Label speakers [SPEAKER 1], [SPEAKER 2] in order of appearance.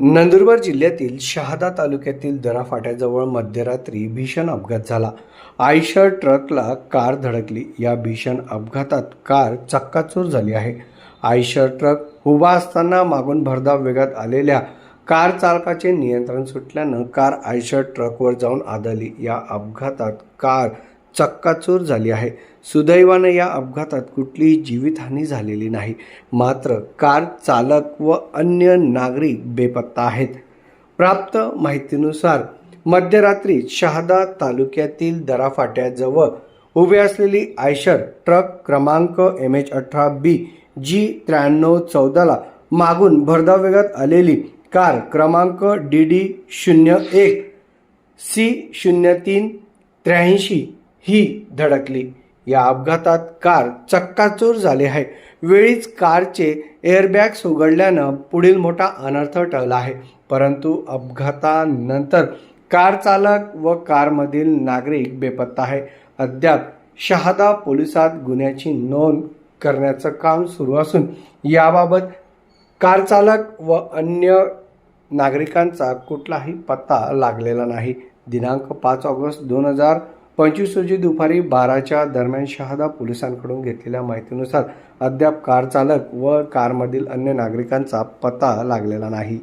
[SPEAKER 1] नंदुरबार जिल्ह्यातील शहादा तालुक्यातील दराफाट्याजवळ मध्यरात्री भीषण अपघात झाला. आयशर ट्रकला कार धडकली. या भीषण अपघातात कार चक्काचूर झाली आहे. आयशर ट्रक उभा असताना मागून भरधाव वेगात आलेल्या कार चालकाचे नियंत्रण सुटल्यानं कार आयशर ट्रकवर जाऊन आदळली. या अपघातात कार चक्काचूर झाली आहे. सुदैवानं या अपघातात कुठलीही जीवितहानी झालेली नाही. मात्र कार चालक व अन्य नागरिक बेपत्ता आहेत. प्राप्त माहितीनुसार मध्यरात्री शहादा तालुक्यातील दराफाट्याजवळ उभे असलेली आयशर ट्रक क्रमांक एम एच अठरा बी जी त्र्याण्णव चौदाला मागून भरधाव वेगात आलेली कार क्रमांक डी डी शून्य एक सी शून्य तीन त्र्याऐंशी ही धडकली. या अपघातात कार चक्काचूर झाली आहे. वेळीच कारचे एअरबॅग्स उघडल्यानं पुढील मोठा अनर्थ टळला आहे. परंतु अपघातानंतर कार चालक व कारमधील नागरिक बेपत्ता आहे. अद्याप शहादा पोलिसात गुन्ह्याची नोंद करण्याचं काम सुरू असून याबाबत कार चालक व अन्य नागरिकांचा कुठलाही पत्ता लागलेला नाही. दिनांक पाच ऑगस्ट दोन हजार पंचवीस रोजी दुपारी बाराच्या दरम्यान शहादा पोलिसांकडून घेतलेल्या माहितीनुसार अद्याप कार चालक व कारमधील अन्य नागरिकांचा पत्ता लागलेला नाही.